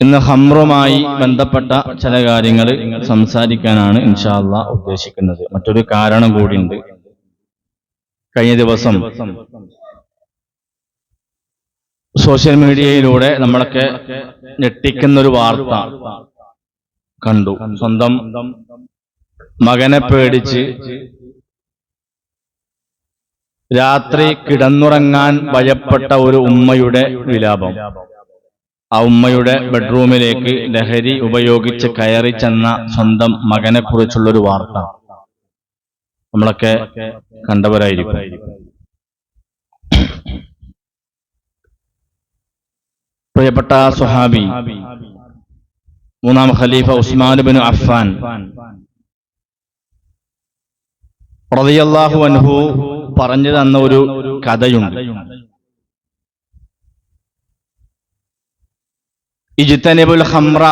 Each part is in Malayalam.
ഇന്ന് ഹംറുമായി ബന്ധപ്പെട്ട ചില കാര്യങ്ങൾ സംസാരിക്കാനാണ് ഇൻഷാല്ല ഉദ്ദേശിക്കുന്നത്. മറ്റൊരു കാരണം കൂടിയുണ്ട്. കഴിഞ്ഞ ദിവസം സോഷ്യൽ മീഡിയയിലൂടെ നമ്മളൊക്കെ ഞെട്ടിക്കുന്ന ഒരു വാർത്ത കണ്ടു. സ്വന്തം മകനെ പേടിച്ച് രാത്രി കിടന്നുറങ്ങാൻ ഭയപ്പെട്ട ഒരു ഉമ്മയുടെ വിലാപം. ആ ഉമ്മയുടെ ബെഡ്റൂമിലേക്ക് ലഹരി ഉപയോഗിച്ച് കയറി ചെന്ന സ്വന്തം മകനെ കുറിച്ചുള്ളൊരു വാർത്ത. നമ്മളൊക്കെ കണ്ടവരായിരിക്കും. പ്രിയപ്പെട്ട സുഹാബി മൂന്നാം ഖലീഫ ഉസ്മാൻ ബിൻ അഫ്ഫാൻ റളിയല്ലാഹു അൻഹു പറഞ്ഞു തന്ന ഒരു കഥയുണ്ട്.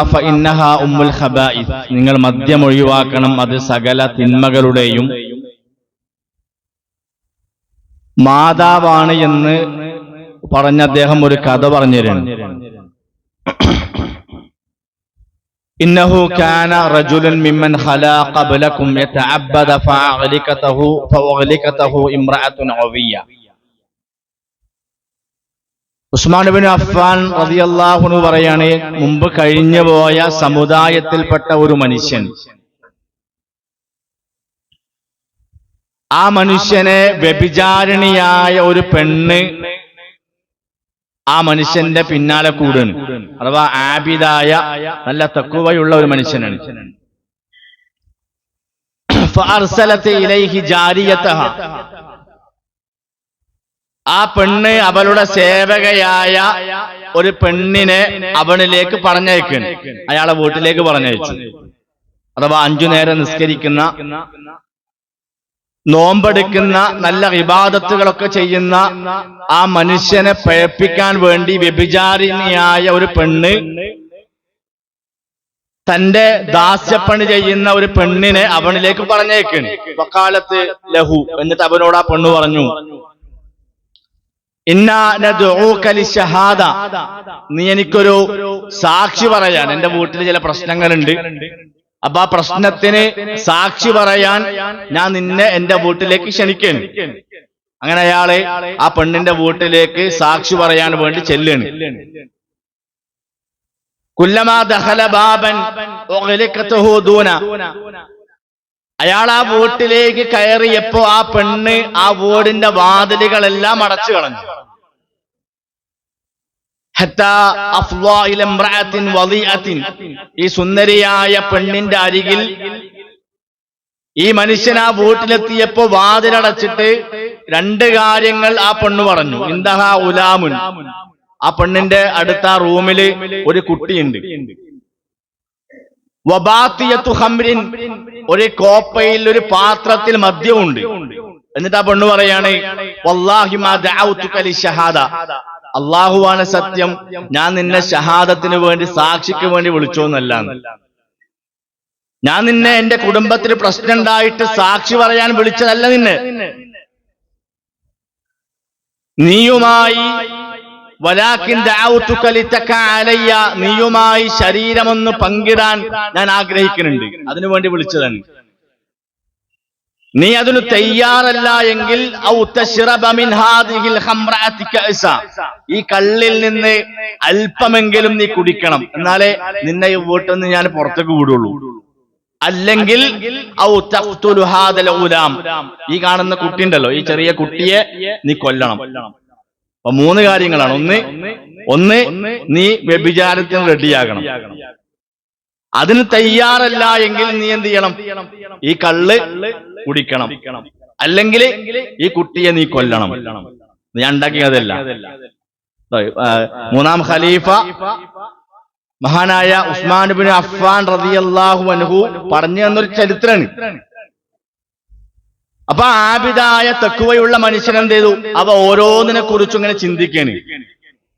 ഫ ഇന്നഹ നിങ്ങൾ മദ്യം ഒഴിവാക്കണം അത് സകല തിന്മകളുടെയും മാതാവാണ് എന്ന് പറഞ്ഞ അദ്ദേഹം ഒരു കഥ പറഞ്ഞിരുന്നു ും. ഇന്നഹു കാന മിമ്മൻ യതഅബ്ബദ ഉസ്മാൻ ബിൻ അഫ്ഫാൻ റളിയല്ലാഹു അൻഹു പറയാണ് മുമ്പ് കഴിഞ്ഞു പോയ സമുദായത്തിൽപ്പെട്ട ഒരു മനുഷ്യൻ. ആ മനുഷ്യനെ വ്യഭിചാരിണിയായ ഒരു പെണ്ണ് ആ മനുഷ്യന്റെ പിന്നാലെ കൂടുന്നു. അഥവാ ആബിദായ നല്ല തക്കുവയുള്ള ഒരു മനുഷ്യനാണ്. ഫാർസലത്തെ ഇലൈഹി ജാരിയതഹ. ആ പെണ്ണ് അവളുടെ സേവകയായ ഒരു പെണ്ണിനെ അവനിലേക്ക് പറഞ്ഞയക്കുന്നു അയാളെ വീട്ടിലേക്ക് പറഞ്ഞയച്ചു. അഥവാ അഞ്ചു നേരം നിസ്കരിക്കുന്ന നോമ്പെടുക്കുന്ന നല്ല വിവാദത്തുകളൊക്കെ ചെയ്യുന്ന ആ മനുഷ്യനെ പഴപ്പിക്കാൻ വേണ്ടി വ്യഭിചാരിണിയായ ഒരു പെണ്ണ് തന്റെ ദാസ്യപ്പണി ചെയ്യുന്ന ഒരു പെണ്ണിനെ അവനിലേക്ക് പറഞ്ഞേക്കുന്നു വക്കാലത്ത് ലഹു എന്നിട്ട് അവനോട് ആ പെണ്ണ് പറഞ്ഞു ഷഹാദ നീ എനിക്കൊരു സാക്ഷി പറയാൻ. എന്റെ വീട്ടിൽ ചില പ്രശ്നങ്ങളുണ്ട്. അപ്പൊ ആ പ്രശ്നത്തിന് സാക്ഷി പറയാൻ ഞാൻ നിന്നെ എന്റെ വീട്ടിലേക്ക് ക്ഷണിക്കുന്നു അങ്ങനെ അയാളെ ആ പെണ്ണിന്റെ വീട്ടിലേക്ക് സാക്ഷി പറയാൻ വേണ്ടി ചെല്ലുകയാണ് കുല്ലമാ ദഹല ബാബൻ അയാൾ ആ വീട്ടിലേക്ക് കയറിയപ്പോ ആ പെണ്ണ് ആ വീടിന്റെ വാതിലുകളെല്ലാം അടച്ചു കളഞ്ഞു. ഈ സുന്ദരിയായ പെണ്ണിന്റെ അരികിൽ ഈ മനുഷ്യൻ ആ വീട്ടിലെത്തിയപ്പോ വാതിലടച്ചിട്ട് രണ്ട് കാര്യങ്ങൾ ആ പെണ്ണ് പറഞ്ഞു. ഇന്ദഹ ഉലാമുൻ ആ പെണ്ണിന്റെ അടുത്ത റൂമിൽ ഒരു കുട്ടിയുണ്ട്. ഒരു കോപ്പയിൽ ഒരു പാത്രത്തിൽ മദ്യമുണ്ട് എന്നിട്ട് ആ പെണ്ണ് പറയാണ് അള്ളാഹുവാണ് സത്യം. ഞാൻ നിന്നെ ഷഹാദത്തിന് വേണ്ടി സാക്ഷിക്ക് വേണ്ടി വിളിച്ചോന്നല്ല ഞാൻ നിന്നെ എന്റെ കുടുംബത്തിൽ പ്രശ്നം ഉണ്ടായിട്ട് സാക്ഷി പറയാൻ വിളിച്ചതല്ല നിന്നെ. നീയുമായി നീയുമായി ശരീരമൊന്ന് പങ്കിടാൻ ഞാൻ ആഗ്രഹിക്കുന്നുണ്ട്. അതിനുവേണ്ടി വിളിച്ചതാണ്. നീ അതിന് തയ്യാറല്ല എങ്കിൽ ഈ കള്ളിൽ നിന്ന് അല്പമെങ്കിലും നീ കുടിക്കണം. എന്നാലേ നിന്നെ ഈ വീട്ടിൽ നിന്ന് ഞാൻ പുറത്തേക്ക് വിടുള്ളൂ. അല്ലെങ്കിൽ ഈ കാണുന്ന കുട്ടി ഉണ്ടല്ലോ. ഈ ചെറിയ കുട്ടിയെ നീ കൊല്ലണം. അപ്പൊ മൂന്ന് കാര്യങ്ങളാണ്. ഒന്ന് ഒന്ന് നീ വ്യഭിചാരത്തിന് റെഡിയാകണം. അതിന് തയ്യാറല്ല എങ്കിൽ നീ എന്ത് ചെയ്യണം? ഈ കള്ള് കുടിക്കണം. അല്ലെങ്കിൽ ഈ കുട്ടിയെ നീ കൊല്ലണം. ഞാൻ ഉണ്ടാക്കിയതല്ല മൂന്നാം ഖലീഫ മഹാനായ ഉസ്മാൻ ബിൻ അഫ്ഫാൻ റതിയല്ലാഹു അൻഹു പറഞ്ഞു തന്നൊരു ചരിത്രമാണ്. അപ്പൊ ആബിദായ തെക്കുവയുള്ള മനുഷ്യൻ എന്ത് ചെയ്തു? അവ ഓരോന്നിനെ കുറിച്ചും ഇങ്ങനെ ചിന്തിക്കാണ്.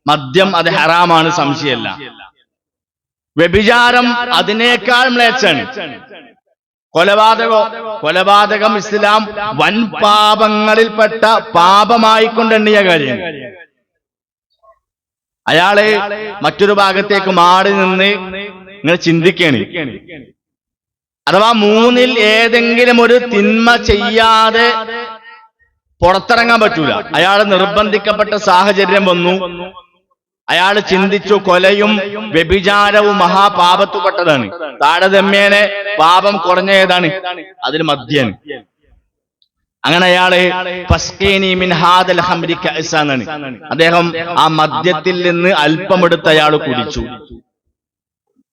മദ്യം അത് ഹറാമാണ് സംശയമല്ല വ്യഭിചാരം അതിനേക്കാൾ മ്ലേച്ചാണ് കൊലപാതകോ കൊലപാതകം ഇസ്ലാം വൻ പാപങ്ങളിൽപ്പെട്ട പാപമായി കൊണ്ടെണ്ണിയ കാര്യം അയാൾ മറ്റൊരു ഭാഗത്തേക്ക് മാറി നിന്ന് ഇങ്ങനെ ചിന്തിക്കാണ്. അഥവാ മൂന്നിൽ ഏതെങ്കിലും ഒരു തിന്മ ചെയ്യാതെ പുറത്തിറങ്ങാൻ പറ്റൂല. അയാൾ നിർബന്ധിക്കപ്പെട്ട സാഹചര്യം വന്നു. അയാൾ ചിന്തിച്ചു കൊലയും വ്യഭിചാരവും മഹാപാപത്തുപെട്ടതാണ് താരതമ്യേനെ പാപം കുറഞ്ഞ ഏതാണ് അതിൽ മദ്യാണ് അങ്ങനെ അയാൾ എന്നാണ്. അദ്ദേഹം ആ മദ്യത്തിൽ നിന്ന് അല്പമെടുത്ത് അയാൾ കുടിച്ചു.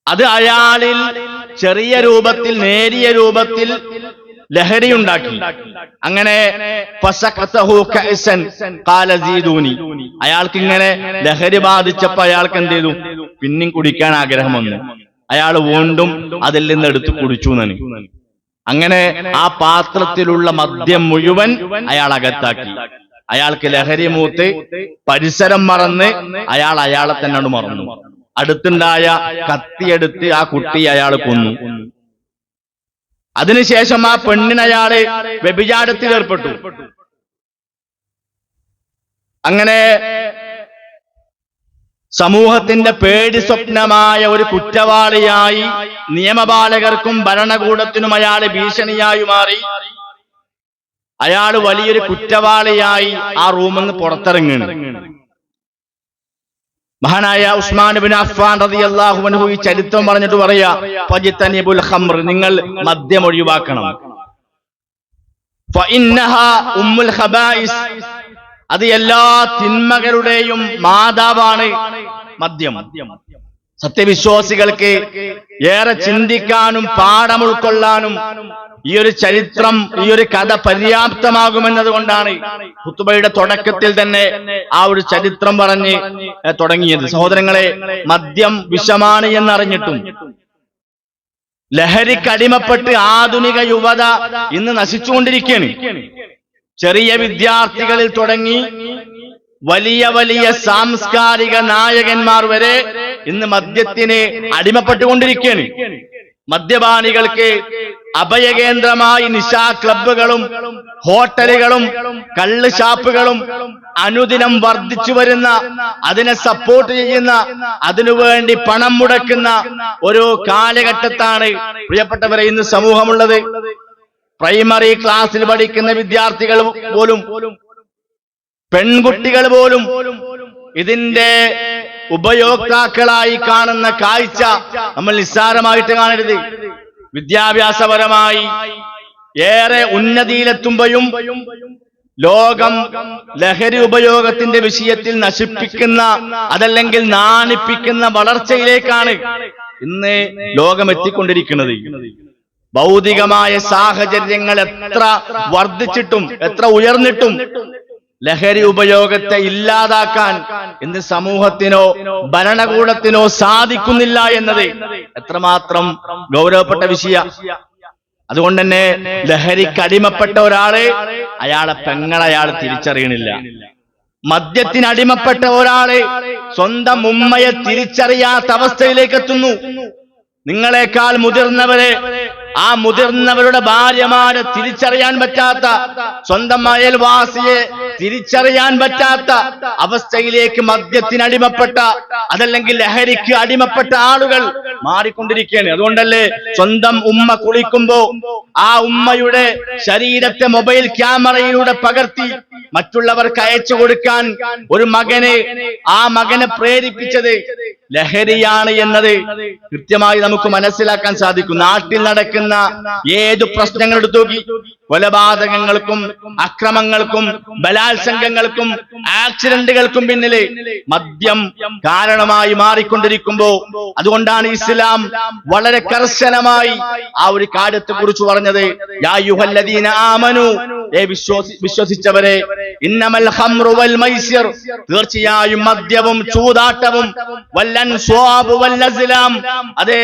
അത് അയാളിൽ ചെറിയ രൂപത്തിൽ നേരിയ രൂപത്തിൽ ലഹരി ഉണ്ടാക്കി അങ്ങനെ അയാൾക്ക് ഇങ്ങനെ ലഹരി ബാധിച്ചപ്പോ അയാൾക്ക് എന്ത് ചെയ്തു പിന്നെയും കുടിക്കാൻ ആഗ്രഹം വന്നു. അയാൾ വീണ്ടും അതിൽ നിന്ന് എടുത്ത് കുടിച്ചു നനി അങ്ങനെ ആ പാത്രത്തിലുള്ള മദ്യം മുഴുവൻ അയാൾ അകത്താക്കി. അയാൾക്ക് ലഹരി മൂത്ത് പരിസരം മറന്ന് അയാൾ അയാളെ തന്നെയാണ് മറന്നു. അടുത്തുണ്ടായ കത്തിയെടുത്ത് ആ കുട്ടി അയാൾ കൊന്നു. അതിനുശേഷം ആ പെണ്ണിനയാൾ വ്യഭിചാരത്തിൽ ഏർപ്പെട്ടു. അങ്ങനെ സമൂഹത്തിന്റെ പേടി സ്വപ്നമായ ഒരു കുറ്റവാളിയായി നിയമപാലകർക്കും ഭരണകൂടത്തിനും അയാൾ ഭീഷണിയായി മാറി. അയാൾ വലിയൊരു കുറ്റവാളിയായി ആ റൂമിൽ നിന്ന് പുറത്തിറങ്ങുന്നു മഹാനായ ഉസ്മാൻ ബിൻ അഫ്ഫാൻ റളിയല്ലാഹു അൻഹു ഈ ചരിത്രം പറഞ്ഞിട്ട് പറയാ ഫജിത്തനിബുൽ ഖംർ നിങ്ങൾ മദ്യം ഒഴിവാക്കണം. ഫഇന്നഹാ ഉമ്മുൽ ഖബായിസ് അത് എല്ലാ തിന്മകളുടെയും മാതാവാണ് മദ്യം. സത്യവിശ്വാസികൾക്ക് ഏറെ ചിന്തിക്കാനും പാഠം ഉൾക്കൊള്ളാനും ഈ ഒരു ചരിത്രം ഈ ഒരു കഥ പര്യാപ്തമാകുമെന്നത് കൊണ്ടാണ് കുത്തുബയുടെ തുടക്കത്തിൽ തന്നെ ആ ഒരു ചരിത്രം പറഞ്ഞ് തുടങ്ങിയത്. സഹോദരങ്ങളെ മദ്യം വിഷമാണ് എന്നറിഞ്ഞിട്ടും ലഹരിക്കടിമപ്പെട്ട് ആധുനിക യുവത ഇന്ന് നശിച്ചുകൊണ്ടിരിക്കുകയാണ് ചെറിയ വിദ്യാർത്ഥികളിൽ തുടങ്ങി വലിയ വലിയ സാംസ്കാരിക നായകന്മാർ വരെ ഇന്ന് മദ്യത്തിന് അടിമപ്പെട്ടുകൊണ്ടിരിക്കുകയാണ്. മദ്യപാനികൾക്ക് അഭയകേന്ദ്രമായി നിശാ ക്ലബുകളും ഹോട്ടലുകളും കള്ള് ഷാപ്പുകളും അനുദിനം വർദ്ധിച്ചു വരുന്ന അതിനെ സപ്പോർട്ട് ചെയ്യുന്ന അതിനുവേണ്ടി പണം മുടക്കുന്ന ഒരു കാലഘട്ടത്താണ് പ്രിയപ്പെട്ടവരെ ഇന്ന് സമൂഹമുള്ളത്. പ്രൈമറി ക്ലാസ്സിൽ പഠിക്കുന്ന വിദ്യാർത്ഥികൾ പോലും പെൺകുട്ടികൾ പോലും ഇതിന്റെ ഉപയോക്താക്കളായി കാണുന്ന കാഴ്ച നമ്മൾ നിസ്സാരമായിട്ട് കാണരുത്. വിദ്യാഭ്യാസപരമായി ഏറെ ഉന്നതിയിലെത്തുമ്പോഴും ലോകം ലഹരി ഉപയോഗത്തിന്റെ വിഷയത്തിൽ നശിപ്പിക്കുന്ന അതല്ലെങ്കിൽ നാണിപ്പിക്കുന്ന വളർച്ചയിലേക്കാണ് ഇന്ന് ലോകം എത്തിക്കൊണ്ടിരിക്കുന്നത് ഭൗതികമായ സാഹചര്യങ്ങൾ എത്ര വർദ്ധിച്ചിട്ടും എത്ര ഉയർന്നിട്ടും ലഹരി ഉപയോഗത്തെ ഇല്ലാതാക്കാൻ ഇന്ന് സമൂഹത്തിനോ ഭരണകൂടത്തിനോ സാധിക്കുന്നില്ല എന്നത് എത്രമാത്രം ഗൗരവപ്പെട്ട വിഷയ. അതുകൊണ്ട് തന്നെ ലഹരിക്ക് അടിമപ്പെട്ട ഒരാളെ അയാളെ പെങ്ങൾ അയാൾ തിരിച്ചറിയണില്ല. മദ്യത്തിന് അടിമപ്പെട്ട ഒരാളെ സ്വന്തം ഉമ്മയെ തിരിച്ചറിയാത്ത അവസ്ഥയിലേക്ക് എത്തുന്നു. നിങ്ങളെക്കാൾ മുതിർന്നവരെ ആ മുതിർന്നവരുടെ ഭാര്യമാരെ തിരിച്ചറിയാൻ പറ്റാത്ത സ്വന്തം അയൽവാസിയെ തിരിച്ചറിയാൻ പറ്റാത്ത അവസ്ഥയിലേക്ക് മദ്യത്തിന് അടിമപ്പെട്ട അതല്ലെങ്കിൽ ലഹരിക്ക് അടിമപ്പെട്ട ആളുകൾ മാറിക്കൊണ്ടിരിക്കുകയാണ്. അതുകൊണ്ടല്ലേ സ്വന്തം ഉമ്മ കുളിക്കുമ്പോ ആ ഉമ്മയുടെ ശരീരത്തെ മൊബൈൽ ക്യാമറയിലൂടെ പകർത്തി മറ്റുള്ളവർക്ക് അയച്ചു കൊടുക്കാൻ ഒരു മകനെ ആ മകനെ പ്രേരിപ്പിച്ചത് ലഹരിയാണ് എന്നത് കൃത്യമായി നമുക്ക് മനസ്സിലാക്കാൻ സാധിക്കും. നാട്ടിൽ നടക്കുന്ന ഏതു പ്രശ്നങ്ങൾ എടുത്തു നോക്കി കൊലപാതകങ്ങൾക്കും അക്രമങ്ങൾക്കും ബലാത്സംഗങ്ങൾക്കും ആക്സിഡന്റുകൾക്കും പിന്നിൽ മദ്യം കാരണമായി മാറിക്കൊണ്ടിരിക്കുമ്പോ അതുകൊണ്ടാണ് ഇസ്ലാം വളരെ കർശനമായി ആ ഒരു കാര്യത്തെ കുറിച്ച് പറഞ്ഞത്. യാ വിശ്വസിച്ചവരെ ഇന്നമൽ വൽ തീർച്ചയായും മദ്യവും ചൂതാട്ടവും വല്ലൻ സ്വാബ് വല്ലസ്ലാം അതെ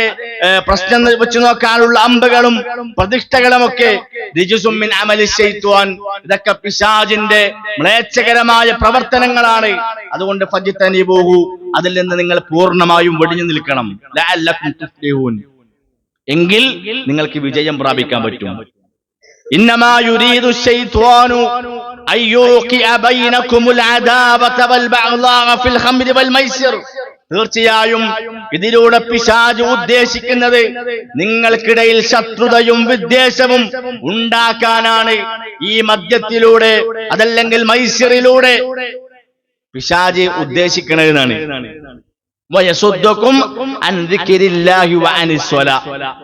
പ്രശ്നം വെച്ച് നോക്കാനുള്ള അമ്പുകളും പ്രതിഷ്ഠകളും ഒക്കെ ശൈത്വാൻ. ഇതൊക്കെ പിശാജിന്റെ മ്ലേച്ഛകരമായ പ്രവർത്തനങ്ങളാണ്. അതുകൊണ്ട് ഫജിത്തനിബൂഹു അതിൽ നിന്ന് നിങ്ങൾ പൂർണമായും വെടിഞ്ഞു നിൽക്കണം. എങ്കിൽ നിങ്ങൾക്ക് വിജയം പ്രാപിക്കാൻ പറ്റും. ഇന്നമാ യുരീദു ശൈത്വാനു أن يوقع بينكم العداوة والبغضاء في الخمر والميسر തീർച്ചയായും ഇതിലൂടെ പിശാജ് ഉദ്ദേശിക്കുന്നത് നിങ്ങൾക്കിടയിൽ ശത്രുതയും വിദ്വേഷവും ഉണ്ടാക്കാനാണ് ഈ മദ്യത്തിലൂടെ അതല്ലെങ്കിൽ മൈസറിലൂടെ പിശാജ് ഉദ്ദേശിക്കണതെന്നാണ്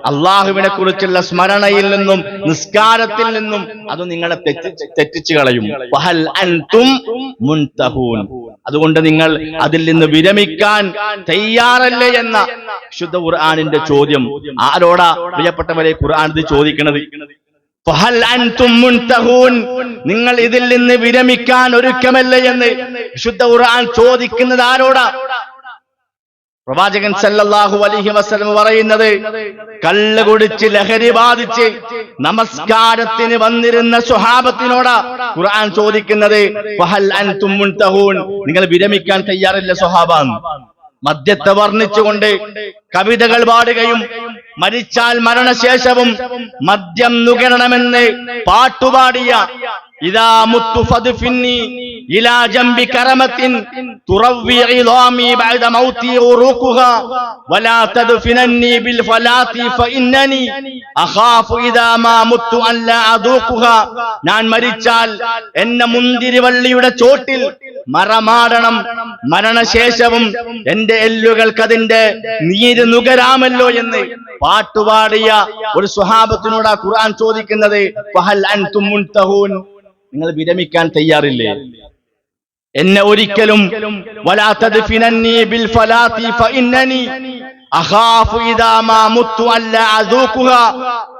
അള്ളാഹുവിനെ കുറിച്ചുള്ള സ്മരണയിൽ നിന്നും നിസ്കാരത്തിൽ നിന്നും അത് നിങ്ങളെ തെറ്റിച്ച് കളയും. അതുകൊണ്ട് നിങ്ങൾ അതിൽ നിന്ന് വിരമിക്കാൻ തയ്യാറല്ലേ എന്ന ശുദ്ധ ഖുർആാനിന്റെ ചോദ്യം. ആരോടാ പ്രിയപ്പെട്ടവരെ ഖുർആൻ ഇത് ചോദിക്കണത്? നിങ്ങൾ ഇതിൽ നിന്ന് വിരമിക്കാൻ ഒരുക്കമല്ലേ എന്ന് വിശുദ്ധ ഖുർആൻ ചോദിക്കുന്നത് ആരോടാ? പ്രവാചകൻ സല്ലല്ലാഹു അലൈഹി വസല്ലം പറയുന്നത് കള്ള് കുടിച്ച് ലഹരി ബാധിച്ച് നമസ്കാരത്തിന് വന്നിരുന്ന സ്വഹാബത്തിനോട് ഖുർആൻ ചോദിക്കുന്നത് ഫഹൽ അൻതും മുൻതഹൂൻ. നിങ്ങൾ വിരമിക്കാൻ തയ്യാറില്ല സ്വഹാബാൻ മദ്യത്തെ വർണിച്ചുകൊണ്ട് കവിതകൾ പാടുകയും മരിച്ചാൽ മരണശേഷവും മദ്യം നുകരണമെന്ന് പാട്ടുപാടിയ ഇലാ ബഅദ മൗതി ബിൽ അഖാഫു ഇദാ മാ അല്ലാ ഞാൻ മരിച്ചാൽ എന്നെ മുന്തിരിവള്ളിയുടെ ചോട്ടിൽ മറമാടണം. മരണശേഷവും എന്റെ എല്ലുകൾക്ക് അതിന്റെ നീര് നുകരാമല്ലോ എന്ന് പാട്ടുപാടിയ ഒരു സ്വഹാബത്തിനോട് ഖുർആൻ ചോദിക്കുന്നത് ഫഹൽ അൻതും നിങ്ങൾ വിരമിക്കാൻ തയ്യാറില്ലേ? എന്നെ ഒരിക്കലും വലാ തദ്ഫിനന്നി ബിൽ ഫലാത്തി ഫഇന്നനി.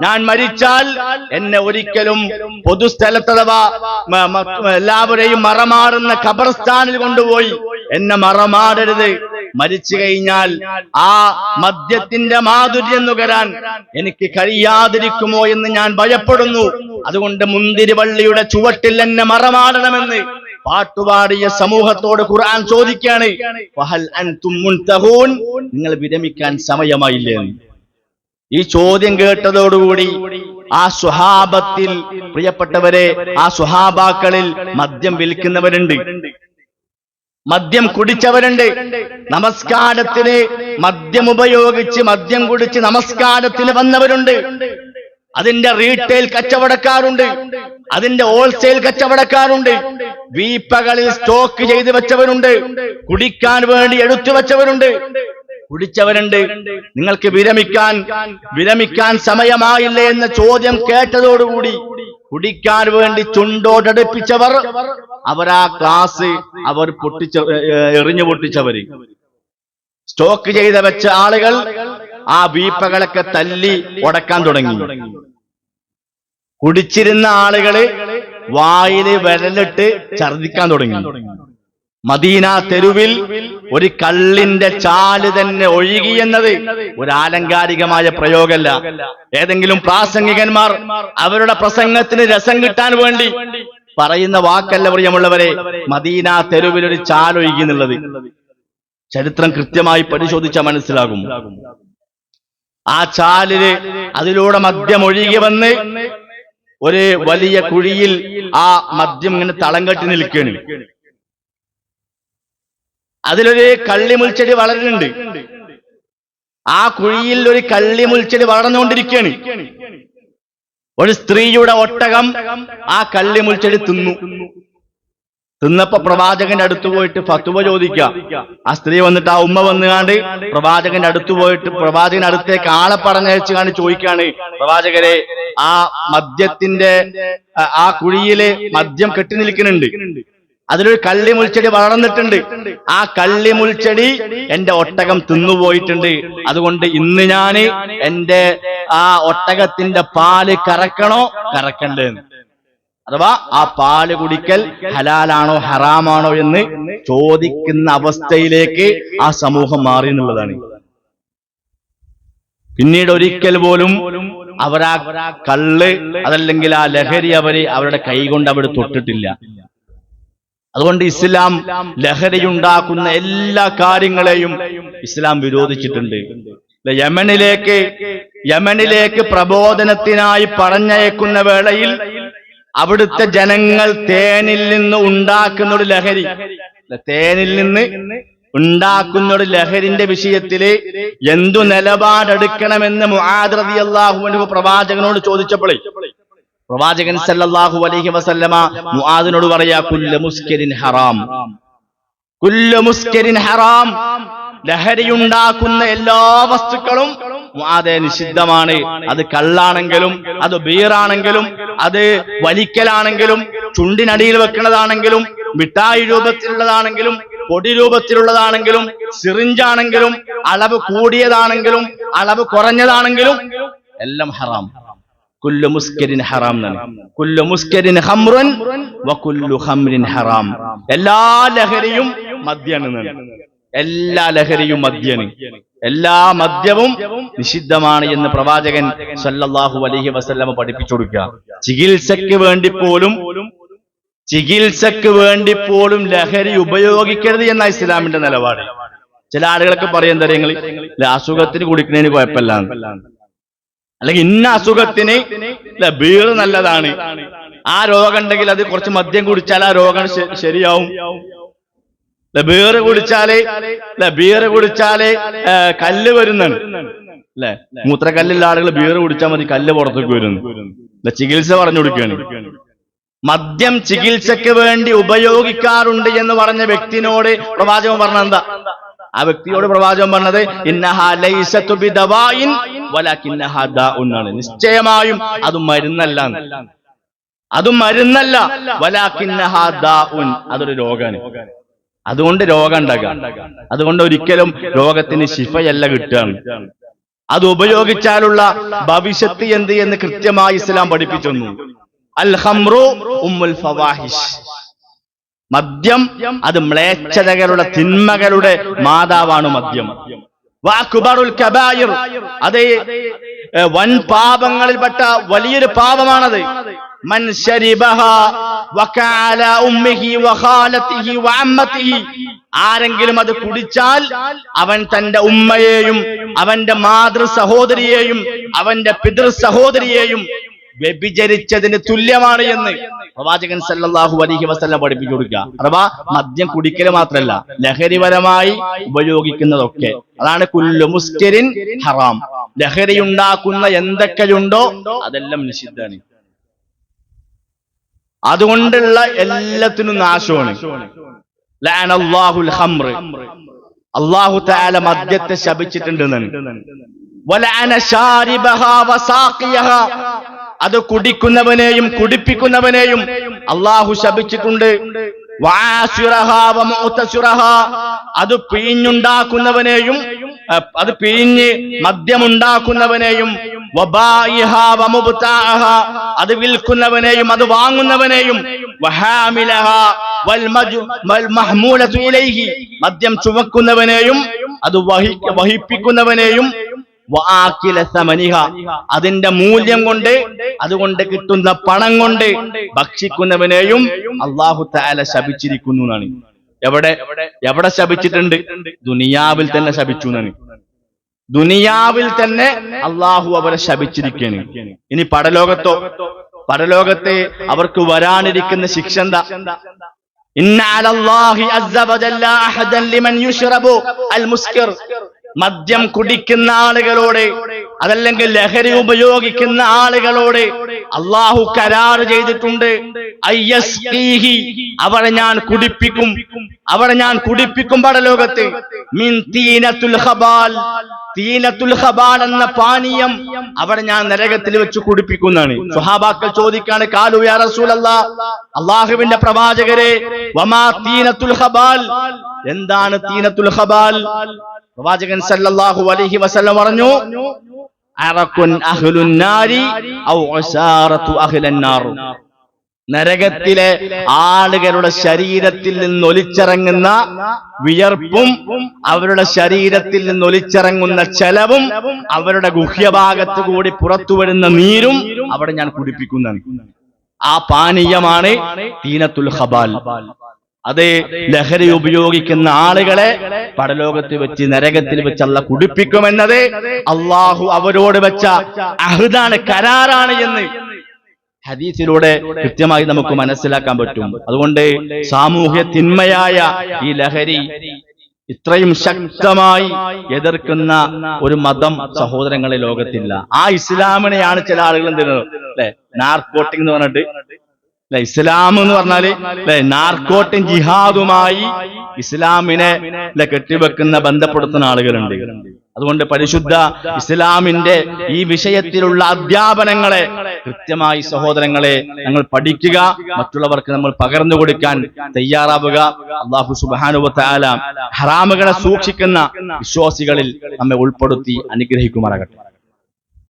ഞാൻ മരിച്ചാൽ എന്നെ ഒരിക്കലും പൊതുസ്ഥലത്ത് അഥവാ എല്ലാവരെയും മറമാറുന്ന ഖബർസ്ഥാനിൽ കൊണ്ടുപോയി. എന്നെ മറമാടരുത്. മരിച്ചു കഴിഞ്ഞാൽ ആ മദ്യത്തിന്റെ മാധുര്യം നുകരാൻ എനിക്ക് കഴിയാതിരിക്കുമോ എന്ന് ഞാൻ ഭയപ്പെടുന്നു. അതുകൊണ്ട് മുന്തിരിവള്ളിയുടെ ചുവട്ടിൽ എന്നെ മറമാടണമെന്ന് പാട്ടുപാടിയ സമൂഹത്തോട് ഖുർആൻ ചോദിക്കാണ് നിങ്ങൾ വിരമിക്കാൻ സമയമായില്ലേ? ഈ ചോദ്യം കേട്ടതോടുകൂടി ആ സുഹാബത്തിൽ പ്രിയപ്പെട്ടവരെ ആ സുഹാബാക്കളിൽ മദ്യം വിൽക്കുന്നവരുണ്ട്. മദ്യം കുടിച്ചവരുണ്ട്. നമസ്കാരത്തിന് മദ്യം ഉപയോഗിച്ച് മദ്യം കുടിച്ച് നമസ്കാരത്തിന് വന്നവരുണ്ട്. അതിന്റെ റീറ്റെയിൽ കച്ചവടക്കാരുണ്ട്. അതിന്റെ ഹോൾസെയിൽ കച്ചവടക്കാരുണ്ട്. വീപ്പകളിൽ സ്റ്റോക്ക് ചെയ്തു വെച്ചവരുണ്ട്. കുടിക്കാൻ വേണ്ടി എടുത്തു വെച്ചവരുണ്ട്. കുടിച്ചവരുണ്ട്. നിങ്ങൾക്ക് വിരമിക്കാൻ വിരമിക്കാൻ സമയമായില്ലേ എന്ന ചോദ്യം കേട്ടതോടുകൂടി കുടിക്കാൻ വേണ്ടി ചുണ്ടോടടുപ്പിച്ചവർ അവർ ആ ക്ലാസ് അവർ പൊട്ടിച്ച എറിഞ്ഞു പൊട്ടിച്ചവര്. സ്റ്റോക്ക് ചെയ്ത വെച്ച ആളുകൾ ആ വീപ്പകളൊക്കെ തല്ലി ഉടക്കാൻ തുടങ്ങി. കുടിച്ചിരുന്ന ആളുകൾ വായിൽ വിരലിട്ട് ഛർദിക്കാൻ തുടങ്ങി. മദീന തെരുവിൽ ഒരു കള്ളിന്റെ ചാൽ തന്നെ ഒഴുകി എന്നത് ഒരു ആലങ്കാരികമായ പ്രയോഗമല്ല. ഏതെങ്കിലും പ്രാസംഗികന്മാർ അവരുടെ പ്രസംഗത്തിന് രസം കിട്ടാൻ വേണ്ടി പറയുന്ന വാക്കല്ല പ്രിയമുള്ളവരെ മദീന തെരുവിൽ ഒരു ചാലൊഴുകി എന്നുള്ളത്. ചരിത്രം കൃത്യമായി പരിശോധിച്ചാൽ മനസ്സിലാകും. ആ ചാലിൽ അതിലൂടെ മദ്യം ഒഴുകി വന്ന് ഒരു വലിയ കുഴിയിൽ ആ മദ്യം ഇങ്ങനെ തളം കെട്ടി നിൽക്കുകയാണ്. അതിലൊരു കള്ളിമുൾച്ചെടി വളരുന്നുണ്ട്. ആ കുഴിയിൽ ഒരു കള്ളിമുൾച്ചെടി വളർന്നുകൊണ്ടിരിക്കുകയാണ്. ഒരു സ്ത്രീയുടെ ഒട്ടകം ആ കള്ളിമുൾച്ചെടി തിന്നു. തിന്നപ്പോ പ്രവാചകന്റെ അടുത്ത് പോയിട്ട് ഫത്തുവ ചോദിക്ക. ആ സ്ത്രീ വന്നിട്ട് ആ ഉമ്മ വന്നുകാണ്ട് പ്രവാചകന്റെ അടുത്ത് പോയിട്ട് പ്രവാചകന്റെ അടുത്തേക്ക് ആളെ പറഞ്ഞയച്ചു കാണ്ട് ചോദിക്കാണ്. പ്രവാചകരെ ആ മദ്യത്തിന്റെ ആ- കുഴിയിൽ മദ്യം കെട്ടി നിൽക്കുന്നുണ്ട്. അതിലൊരു കള്ളി മുൾച്ചെടി വളർന്നിട്ടുണ്ട്. ആ കള്ളി മുൾച്ചെടി എന്റെ ഒട്ടകം തിന്നുപോയിട്ടുണ്ട് അതുകൊണ്ട് ഇന്ന് ഞാൻ എന്റെ ആ ഒട്ടകത്തിന്റെ പാൽ കറക്കണോ? കറക്കണ്ടേന്ന്. അഥവാ ആ പാൽ കുടിക്കൽ ഹലാലാണോ ഹറാമാണോ എന്ന് ചോദിക്കുന്ന അവസ്ഥയിലേക്ക് ആ സമൂഹം മാറി എന്നുള്ളതാണ്. പിന്നീട് ഒരിക്കൽ പോലും അവരാ കള്ള് അതല്ലെങ്കിൽ ആ ലഹരി അവർ അവരുടെ കൈകൊണ്ട് അവർ തൊട്ടിട്ടില്ല. അതുകൊണ്ട് ഇസ്ലാം ലഹരി ഉണ്ടാക്കുന്ന എല്ലാ കാര്യങ്ങളെയും ഇസ്ലാം വിരോധിച്ചിട്ടുണ്ട്. യമനിലേക്ക് യമനിലേക്ക് പ്രബോധനത്തിനായി പറഞ്ഞയക്കുന്ന വേളയിൽ അവിടുത്തെ ജനങ്ങൾ തേനിൽ നിന്ന് ഉണ്ടാക്കുന്ന ഒരു ലഹരി. തേനിൽ നിന്ന് ഉണ്ടാക്കുന്ന ഒരു ലഹരിന്റെ വിഷയത്തിൽ എന്തു നിലപാടെടുക്കണമെന്ന് മുആദ്രതി അള്ളാഹു പ്രവാചകനോട് ചോദിച്ചപ്പോഴേ പ്രവാചകൻ സല്ലല്ലാഹു അലൈഹി വസല്ലമ മുആദിനോട് പറയാ കുല്ല മുസ്കരിൻ ഹറാം. കുല്ല മുസ്കരിൻ ഹറാം. ലഹരിയുണ്ടാക്കുന്ന എല്ലാ വസ്തുക്കളും അതെ നിഷിദ്ധമാണ്. അത് കള്ളാണെങ്കിലും അത് ബീറാണെങ്കിലും അത് വലിക്കലാണെങ്കിലും ചുണ്ടിനടിയിൽ വെക്കുന്നതാണെങ്കിലും മിഠായി രൂപത്തിലുള്ളതാണെങ്കിലും പൊടി രൂപത്തിലുള്ളതാണെങ്കിലും സിറിഞ്ചാണെങ്കിലും അളവ് കൂടിയതാണെങ്കിലും അളവ് കുറഞ്ഞതാണെങ്കിലും എല്ലാം ഹറാം. കുല്ലു മുസ്കരിൻ ഹറാം കുല്ലു മുസ്കരിൻ ഹംറുൻ വ കുല്ലു ഹംറിൻ ഹറാം. എല്ലാ ലഹരിയും മദ്യാണ് എല്ലാ ലഹരിയും മദ്യന്. എല്ലാ മദ്യവും നിഷിദ്ധമാണ് എന്ന് പ്രവാചകൻ സല്ലല്ലാഹു അലൈഹി വസല്ലമ പഠിപ്പിച്ചു കൊടുക്കുക. ചികിത്സയ്ക്ക് വേണ്ടി പോലും ചികിത്സക്ക് വേണ്ടി പോലും ലഹരി ഉപയോഗിക്കരുത് എന്ന ഇസ്ലാമിന്റെ നിലപാട്. ചില ആളുകളൊക്കെ പറയും തരങ്ങൾ അസുഖത്തിന് കുടിക്കുന്നതിന് കുഴപ്പമില്ല. അല്ലെങ്കിൽ ഇന്ന അസുഖത്തിന് ബീർ നല്ലതാണ്. ആ രോഗം ഉണ്ടെങ്കിൽ അത് കുറച്ച് മദ്യം കുടിച്ചാൽ ആ രോഗം ശരിയാവും. ല്ലേ, ബീർ കുടിച്ചാൽ ല്ലേ, ബീർ കുടിച്ചാൽ കല്ല് വരുന്നുണ്ട് അല്ലെ? മൂത്രക്കല്ലുള്ള ആളുകൾ ബീർ കുടിച്ചാൽ മതി കല്ല് പുറത്തേക്ക് വരുന്നു. ല്ലേ, ചികിത്സ പറഞ്ഞു കൊടുക്കുകയാണ്. മദ്യം ചികിത്സയ്ക്ക് വേണ്ടി ഉപയോഗിക്കാറുണ്ട് എന്ന് പറഞ്ഞ വ്യക്തിനോട് പ്രവാചകൻ പറഞ്ഞ എന്താ? ആ വ്യക്തിയോട് പ്രവാചകൻ പറഞ്ഞത് ആണ്. നിശ്ചയമായും അത് മരുന്നല്ല. അത് മരുന്നല്ല. വലാകിന്നഹാ ദാഉൻ. അതൊരു രോഗാണ് അതുകൊണ്ട് രോഗം ഉണ്ടാകാം. അതുകൊണ്ട് ഒരിക്കലും രോഗത്തിന് ശിഫയല്ല കിട്ടുകയാണ് അത് ഉപയോഗിച്ചാലുള്ള ഭവിഷ്യത്ത് എന്ത് എന്ന് കൃത്യമായി ഇസ്ലാം പഠിപ്പിച്ചൊന്നു അൽ ഉമ്മുൽ ഫവാഹിഷ്. മദ്യം അത് മ്ലേച്ഛതകളുടെ തിന്മകളുടെ മാതാവാണ് മദ്യം. വാക്കുബറുൽ കബായിർ. അത് വൻ പാപങ്ങളിൽപ്പെട്ട വലിയൊരു പാപമാണത്. മൻ വഖാലത്തിഹി ആരെങ്കിലും അത് കുടിച്ചാൽ അവൻ തന്റെ ഉമ്മയെയും അവന്റെ മാതൃ സഹോദരിയെയും അവന്റെ പിതൃ സഹോദരിയെയും വ്യഭിചരിച്ചതിന് തുല്യമാണ് എന്ന് പ്രവാചകൻ സല്ലല്ലാഹു അലൈഹി വസല്ലം പഠിപ്പിച്ചു കൊടുക്കുക. അഥവാ മദ്യം കുടിക്കൽ മാത്രമല്ല ലഹരിപരമായി ഉപയോഗിക്കുന്നതൊക്കെ. അതാണ് കുല്ലു മുസ്കരിൻ ഹറാം. ലഹരി ഉണ്ടാക്കുന്ന എന്തൊക്കെയുണ്ടോ അതെല്ലാം നിഷിദ്ധാണ് അതുകൊണ്ടുള്ള എല്ലാത്തിനും നാശമാണ്. അള്ളാഹു തആല മദ്യത്തെ ശപിച്ചിട്ടുണ്ട് അത് കുടിക്കുന്നവനെയും കുടിപ്പിക്കുന്നവനെയും അള്ളാഹു ശപിച്ചിട്ടുണ്ട്. അത് പിഴിഞ്ഞുണ്ടാക്കുന്നവനെയും അത് പിഴിഞ്ഞ് മദ്യമുണ്ടാക്കുന്നവനെയും അത് വിൽക്കുന്നവനെയും അത് വാങ്ങുന്നവനെയും മദ്യം ചുമക്കുന്നവനെയും അത് വഹി വഹിപ്പിക്കുന്നവനെയും അതിന്റെ മൂല്യം കൊണ്ട് അതുകൊണ്ട് കിട്ടുന്ന പണം കൊണ്ട് ഭക്ഷിക്കുന്നവനെയും അള്ളാഹു താല ശപിച്ചിരിക്കുന്നു എന്നാണ്. എവിടെ? എവിടെ ശപിച്ചിട്ടുണ്ട്? ദുനിയാവിൽ തന്നെ ശപിച്ചു എന്നാണ്. ദുനിയാവിൽ തന്നെ അള്ളാഹു അവരെ ശപിച്ചിരിക്കുകയാണ്. ഇനി പടലോകത്തോ പരലോകത്തെ അവർക്ക് വരാനിരിക്കുന്ന ശിക്ഷ എന്താ? ഇന്ന അലല്ലാഹി അഹദൻ ലിമൻ യുശ്റബു അൽ മുസ്കിർ. മദ്യം കുടിക്കുന്ന ആളുകളോട് അതല്ലെങ്കിൽ ലഹരി ഉപയോഗിക്കുന്ന ആളുകളോട് അള്ളാഹു കരാർ ചെയ്തിട്ടുണ്ട്. അവരെ ഞാൻ കുടിപ്പിക്കും. അവരെ ഞാൻ കുടിപ്പിക്കും പടലോകത്ത്. മിൻ തീനത്തുൽ ഖബാൽ തീനത്തുൽ ഖബാൽ എന്ന പാനീയം അവിടെ ഞാൻ നരകത്തിൽ വെച്ച് കുടിപ്പിക്കുന്നതാണ്. സുഹാബാക്കൾ ചോദിക്കാണ് കാലു അള്ളാഹുവിന്റെ പ്രവാചകരെ വമാ തീനത്തുൽ ഖബാൽ? എന്താണ് തീനത്തുൽ ഖബാൽ? പ്രവാചകൻ സല്ലല്ലാഹു അലൈഹി വസല്ലം പറഞ്ഞു അറക്കുൻ അഹ്ലുൻ നാരി ഔ ഉസാറത്തു അഹ്ലൻ നാർ. നരകത്തിലെ ആളുകളുടെ ശരീരത്തിൽ നിന്ന് ഒലിച്ചിറങ്ങുന്ന വിയർപ്പും അവരുടെ ശരീരത്തിൽ നിന്ന് ഒലിച്ചിറങ്ങുന്ന ചെലവും അവരുടെ ഗുഹ്യഭാഗത്ത് കൂടി പുറത്തു വരുന്ന നീരും അവിടെ ഞാൻ കുടിപ്പിക്കുന്നു. ആ പാനീയമാണ് തീനത്തുൽ ഹബാൽ അത് ലഹരി ഉപയോഗിക്കുന്ന ആളുകളെ പടലോകത്ത് വെച്ച് നരകത്തിൽ വെച്ച് അല്ല കുടിപ്പിക്കുമെന്നത് അള്ളാഹു അവരോട് വെച്ച അഹ്ദാണ് കരാറാണ് എന്ന് ഹദീസിലൂടെ കൃത്യമായി നമുക്ക് മനസ്സിലാക്കാൻ പറ്റും. അതുകൊണ്ട് സാമൂഹ്യ തിന്മയായ ഈ ലഹരി ഇത്രയും ശക്തമായി എതിർക്കുന്ന ഒരു മതം സഹോദരങ്ങളെ ലോകത്തില്ല. ആ ഇസ്ലാമിനെയാണ് ചില ആളുകൾ എന്ത് ചെയ്യുന്നത്? അല്ലെ? നാർക്കോട്ടിക് എന്ന് പറഞ്ഞിട്ട് അല്ലെ ഇസ്ലാം എന്ന് പറഞ്ഞാൽ അല്ലെ നാർക്കോട്ടും ജിഹാദുമായി ഇസ്ലാമിനെ അല്ലെ കെട്ടിവെക്കുന്ന ബന്ധപ്പെടുത്തുന്ന ആളുകളുണ്ട്. അതുകൊണ്ട് പരിശുദ്ധ ഇസ്ലാമിന്റെ ഈ വിഷയത്തിലുള്ള അധ്യാപനങ്ങളെ കൃത്യമായി സഹോദരങ്ങളെ ഞങ്ങൾ പഠിക്കുക മറ്റുള്ളവർക്ക് നമ്മൾ പകർന്നു കൊടുക്കാൻ തയ്യാറാവുക. അള്ളാഹു സുബാനുവത്താല ഹറാമുകളെ സൂക്ഷിക്കുന്ന വിശ്വാസികളിൽ നമ്മെ ഉൾപ്പെടുത്തി അനുഗ്രഹിക്കുമാറാകട്ടെ.